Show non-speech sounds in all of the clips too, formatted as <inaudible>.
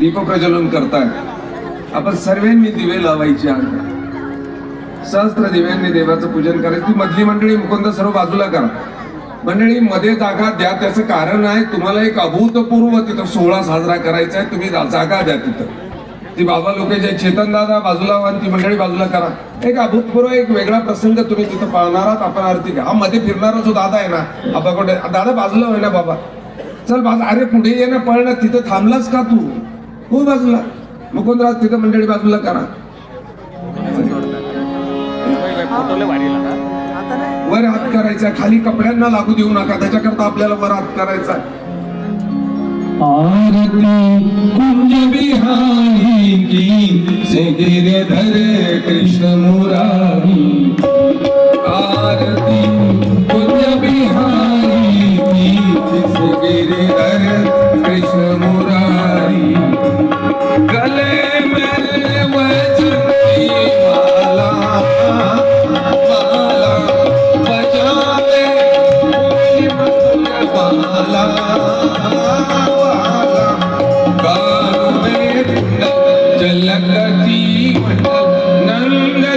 दीपप्रज्वलन करताय आपण सर्वांनी दिवे लावायचे आहेत. सहस्त्र दिव्यांनी देवाचं पूजन करायचं. ती मधली मंडळी मुकुंद सर्व बाजूला करा. मंडळी मध्ये जागा द्या. त्याचं कारण आहे तुम्हाला एक अभूतपूर्व तिथं सोहळा साजरा करायचा आहे. तुम्ही जागा द्या तिथं. ती बाबा लोक जे चेतन दादा बाजूला व्हा ती मंडळी बाजूला करा. एक अभूतपूर्व एक वेगळा प्रसंग तुम्ही तिथं पाळणार आहात. आपण आरती घ्या. हा मध्ये फिरणारा जो दादा आहे ना आबा दादा बाजूला होय ना बाबा? चल बाजू अरे पुढे ये ना पळ तिथं थांबलास का तू? हो बाजूला. मुकुंदराज तिथं? मंडळी बाजूला करा. वर हात करायचा. खाली कपड्यांना लागू देऊ नका. त्याच्याकरता आपल्याला वर हात करायचा आरती कुंज बिहारी की से गिरधर कृष्ण मुरा Nanda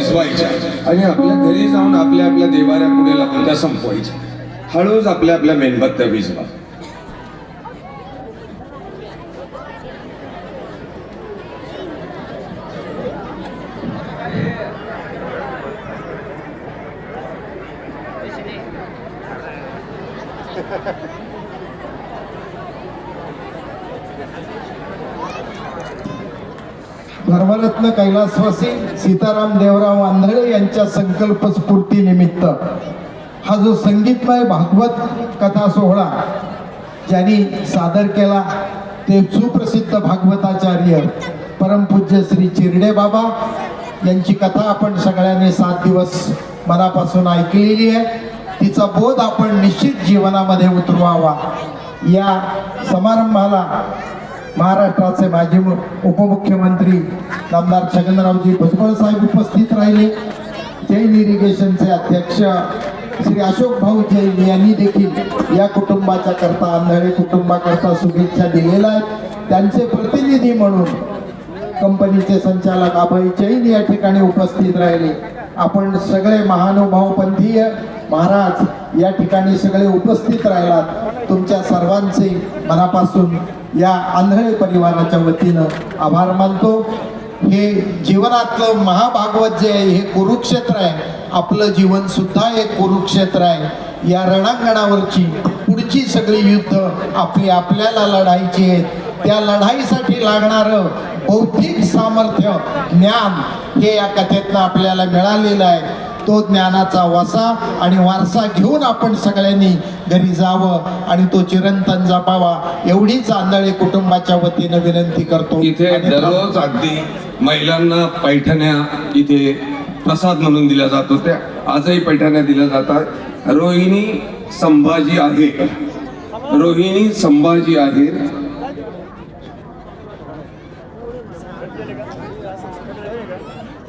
मेणबत्त्या आणि आपल्या घरी जाऊन आपल्या आपल्या देवाऱ्या पुढे लावून त्या संपवायच्या. हळूच आपल्या आपल्या मेणबत्त्या विझवा <laughs> धर्मरत्न कैलासवासी सीताराम देवराव आंधळे यांच्या संकल्प स्फूर्तीनिमित्त हा जो संगीतमय भागवत कथा सोहळा ज्यांनी सादर केला ते सुप्रसिद्ध भागवताचार्य परमपूज्य श्री चिरडे बाबा यांची कथा आपण सगळ्यांनी सात दिवस मनापासून ऐकलेली आहे. तिचा बोध आपण निश्चित जीवनामध्ये उतरवावा. या समारंभाला महाराष्ट्राचे माजी उपमुख्यमंत्री आमदार छगनरावजी भुजबळ साहेब उपस्थित राहिले. जैन इरिगेशनचे अध्यक्ष श्री अशोक भाऊ जैन यांनी देखील या कुटुंबाच्या करता आंधळे कुटुंबाकरता शुभेच्छा दिलेल्या आहेत. त्यांचे प्रतिनिधी म्हणून कंपनीचे संचालक अभय जैन या ठिकाणी उपस्थित राहिले. आपण सगळे महानुभाव पंथीय महाराज या ठिकाणी सगळे उपस्थित राहिलात. तुमच्या सर्वांचे मनापासून या आंधळे परिवाराच्या वतीनं आभार मानतो. हे जीवनातलं महाभागवत जे आहे हे कुरुक्षेत्र आहे. आपलं जीवन सुद्धा एक कुरुक्षेत्र आहे. या रणांगणावरची पुढची सगळी युद्ध आपली आपल्याला लढायची आहेत त्या लढाईसाठी लागणारं बौद्धिक सामर्थ्य ज्ञान हे या कथेतनं आपल्याला मिळालेलं आहे. तो ज्ञानाचा वसा आणि वारसा घेऊन आपण सगळ्यांनी घरी जावं आणि तो चिरंतन जपावा एवढीच आंधळे कुटुंबाच्या वतीनं विनंती करतो. इथे दररोज अगदी महिलांना पैठण्या इथे प्रसाद म्हणून दिल्या जात. होत्या आजही पैठण्या दिल्या जातात. रोहिणी संभाजी आहे. रोहिणी संभाजी आहे.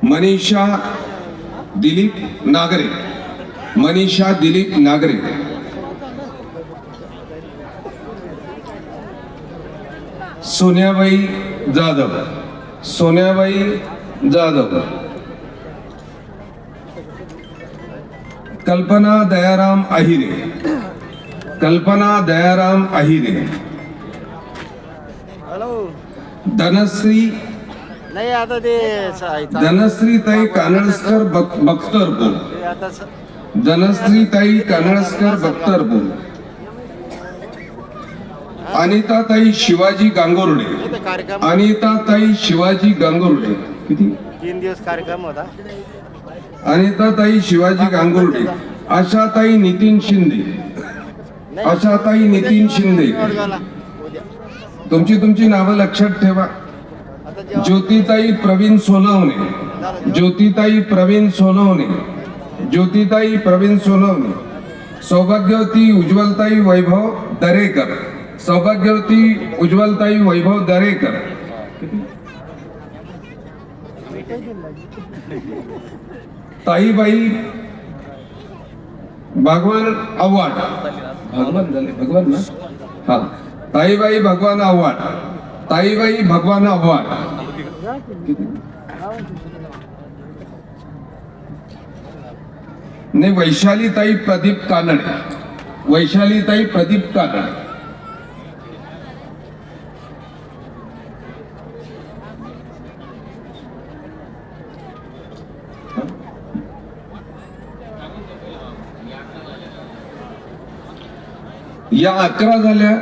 मनीषा दिलीप नागरे. मनीषा दिलीप नागरे. सोन्याबाई जाधव. सोन्याबाई जाधव. कल्पना दयाराम आहिरे कल्पना दयाराम हॅलो. धनश्री धनश्री ताई कानळस्कर बख्तरपूर धनश्री ताई कानळस्कर बख्तरपूर अनिता ताई शिवाजी गांगुर्डे. इथे कार्यक्रम अनिता ताई शिवाजी गांगुर्डे. किती? तीन दिवस कार्यक्रम होता. अनिताताई शिवाजी गांगुर्डे. आशाताई नितीन शिंदे. आशाताई नितीन शिंदे. तुमची तुमची नावं लक्षात ठेवा. ज्योतिताई प्रवीण सोनवणे. ज्योतिताई प्रवीण सोनवणे. ज्योतिताई प्रवीण सोनवणे. सौभाग्यवती उज्ज्वलताई वैभव दरेकर. सौभाग्यवती उज्ज्वलताई वैभव दरेकर. ताईबाई भगवान आव्हाड. भगवान झाले भगवान ना? हा. ताईबाई भगवान आव्हाड. ताईबाई भगवान आव्हाड. नाही वैशालीताई प्रदीप कानडे. वैशालीताई प्रदीप कानडे. या अकरा झाल्या.